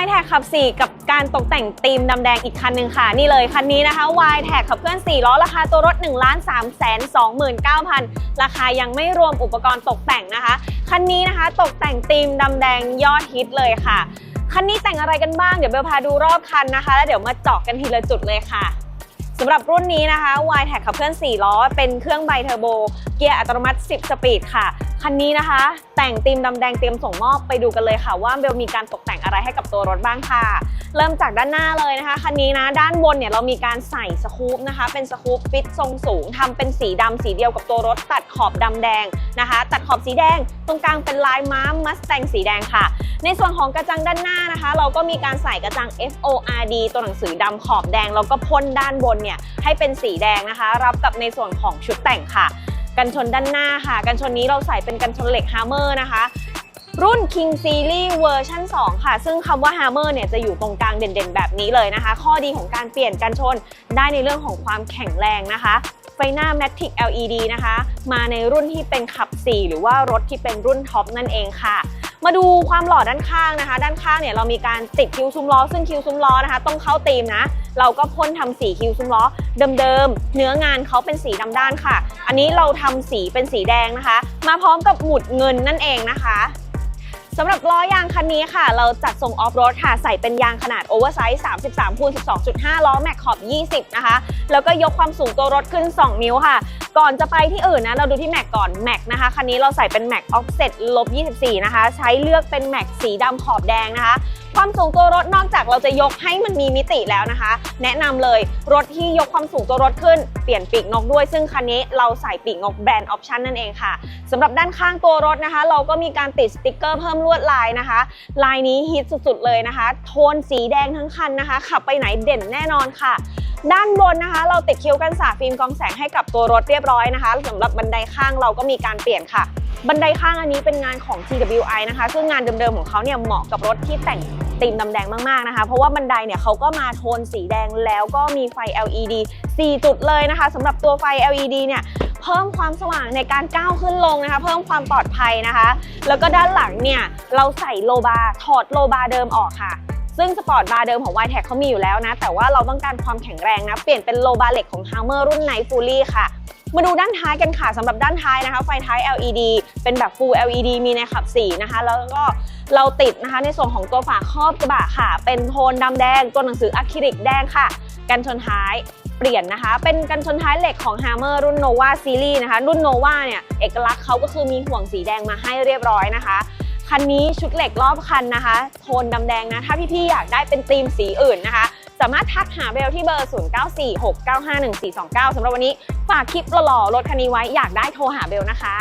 y t แท็ขับ 4 กับการตกแต่งธีมดำแดงอีกคันหนึ่งค่ะ นี่เลยคันนี้นะคะ y t แท็ขับเคลื่อน 4 ล้อ ราคาตัวรถ 1 3 2 9 0 0 0 ราคายังไม่รวมอุปกรณ์ตกแต่งนะคะ คันนี้นะคะตกแต่งธีมดำแดงยอดฮิตเลยค่ะ คันนี้แต่งอะไรกันบ้าง เดี๋ยวเบลพาดูรอบคันนะคะ แล้วเดี๋ยวมาเจาะกันทีละจุดเลยค่ะสำหรับรุ่นนี้นะคะ y t แท็ขับเคลื่อน 4 ล้อ เป็นเครื่องไบเทอร์โบ เกียร์อัตโนมัติ 10 สปีดค่ะ คันนี้นะคะ แต่งธีมดำแดงเตรียมส่งมอบไปดูกันเลยค่ะ ว่าเบลมีการตกแต่งอะไรให้กับตัวรถบ้างค่ะ เริ่มจากด้านหน้าเลยนะคะ คันนี้นะด้านบนเนี่ยเรามีการใส่สกู๊ปนะคะ เป็นสกู๊ปฟิตทรงสูงทำเป็นสีดำสีเดียวกับตัวรถ ตัดขอบดำแดงนะคะ ตัดขอบสีแดง ตรงกลางเป็นลายม้ามัสแตงสีแดงค่ะ ในส่วนของกระจังด้านหน้านะคะ เราก็มีการใส่กระจัง FORD ตัวหนังสือดำขอบแดงแล้วก็พ่นด้านบนเนี่ยให้เป็นสีแดงนะคะ รับกับในส่วนของชุดแต่งค่ะ กันชนด้านหน้าค่ะ กันชนนี้เราใส่เป็นกันชนเหล็กฮาร์เมอร์นะคะ รุ่น King Series เวอร์ชัน2ค่ะ ซึ่งคำว่า Hammer เนี่ยจะอยู่ตรงกลางเด่นๆ แบบนี้เลยนะคะ ข้อดีของการเปลี่ยนกันชนได้ในเรื่องของความแข็งแรงนะคะไฟหน้า Matic LED นะคะ มาในรุ่นที่เป็นขับ 4 หรือว่ารถที่เป็นรุ่นท็อปนั่นเองค่ะ มาดูความหล่อด้านข้างนะคะ ด้านข้างเนี่ยเรามีการติดคิวซุ้มล้อ ซึ่งคิวซุ้มล้อนะคะ ต้องเข้าธีมนะ เราก็พ่นทำสีคิวซุ้มล้อเดิมๆ เนื้องานเขาเป็นสีดำด้านค่ะ อันนี้เราทำสีเป็นสีแดงนะคะ มาพร้อมกับหมุดเงินนั่นเองนะคะสำหรับล้อยางคันนี้ค่ะ เราจัดทรงออฟโรดค่ะ ใส่เป็นยางขนาดโอเวอร์ไซส์33คูณ12.5 ล้อแม็กขอบ 20 นะคะ แล้วก็ยกความสูงตัวรถขึ้น 2 นิ้วค่ะ ก่อนจะไปที่อื่นนะ เราดูที่แม็กก่อนแม็กนะคะ คันนี้เราใส่เป็นแม็กออฟเซ็ตลบ24 นะคะ ใช้เลือกเป็นแม็กสีดำขอบแดงนะคะ ความสูงตัวรถนอกจากเราจะยกให้มันมีมิติแล้วนะคะ แนะนำเลยรถที่ยกความสูงตัวรถขึ้น เปลี่ยนปีกนกด้วย ซึ่งคันนี้เราใส่ปีกนกแบรนด์ออปชั่นนั่นเองค่ะสำหรับด้านข้างตัวรถนะคะ เราก็มีการติดสติกเกอร์เพิ่มลวดลายนะคะ ลายนี้ฮิตสุดๆเลยนะคะ โทนสีแดงทั้งคันนะคะ ขับไปไหนเด่นแน่นอนค่ะ ด้านบนนะคะ เราติดคิ้วกันสาดฟิล์มกองแสงให้กับตัวรถเรียบร้อยนะคะสำหรับบันไดข้างเราก็มีการเปลี่ยนค่ะ บันไดข้างอันนี้เป็นงานของ TWI นะคะ ซึ่งงานเดิมๆของเขาเนี่ยเหมาะกับรถที่แต่งตีมดำแดงมากๆนะคะ เพราะว่าบันไดเนี่ยเขาก็มาโทนสีแดงแล้วก็มีไฟ LED 4 จุดเลยนะคะสำหรับตัวไฟ LED เนี่ยเพิ่มความสว่างในการก้าวขึ้นลงนะคะ เพิ่มความปลอดภัยนะคะ แล้วก็ด้านหลังเนี่ยเราใส่โลบาถอดโลบาเดิมออกค่ะ ซึ่งสปอร์ตบาร์เดิมของ y t e c เขามีอยู่แล้วนะ แต่ว่าเราต้องการความแข็งแรงนะ เปลี่ยนเป็นโลบาร์เหล็กของ Hammer รุ่น Night Fury ค่ะ มาดูด้านท้ายกันค่ะสำหรับด้านท้ายนะคะ ไฟท้าย LED เป็นแบบ Full LED มีในขับ4นะคะ แล้วก็เราติดนะคะในส่วนของตัวฝาครอบกระบะค่ะ เป็นโทนดำแดง ตัวหนังสืออะคริลิกแดงค่ะ กันชนท้ายเปลี่ยนนะคะ เป็นกันชนท้ายเหล็กของ Hammer รุ่น Nova Series นะคะ รุ่น Nova เนี่ย เอกลักษณ์เขาก็คือมีห่วงสีแดงมาให้เรียบร้อยนะคะ คันนี้ชุดเหล็กรอบคันนะคะ โทนดำแดงนะ ถ้าพี่ๆอยากได้เป็นธีมสีอื่นนะคะ สามารถทักหาเบลที่เบอร์ 0946951429สำหรับวันนี้ ฝากคลิปหล่อๆรถคันนี้ไว้อยากได้โทรหาเบลนะคะ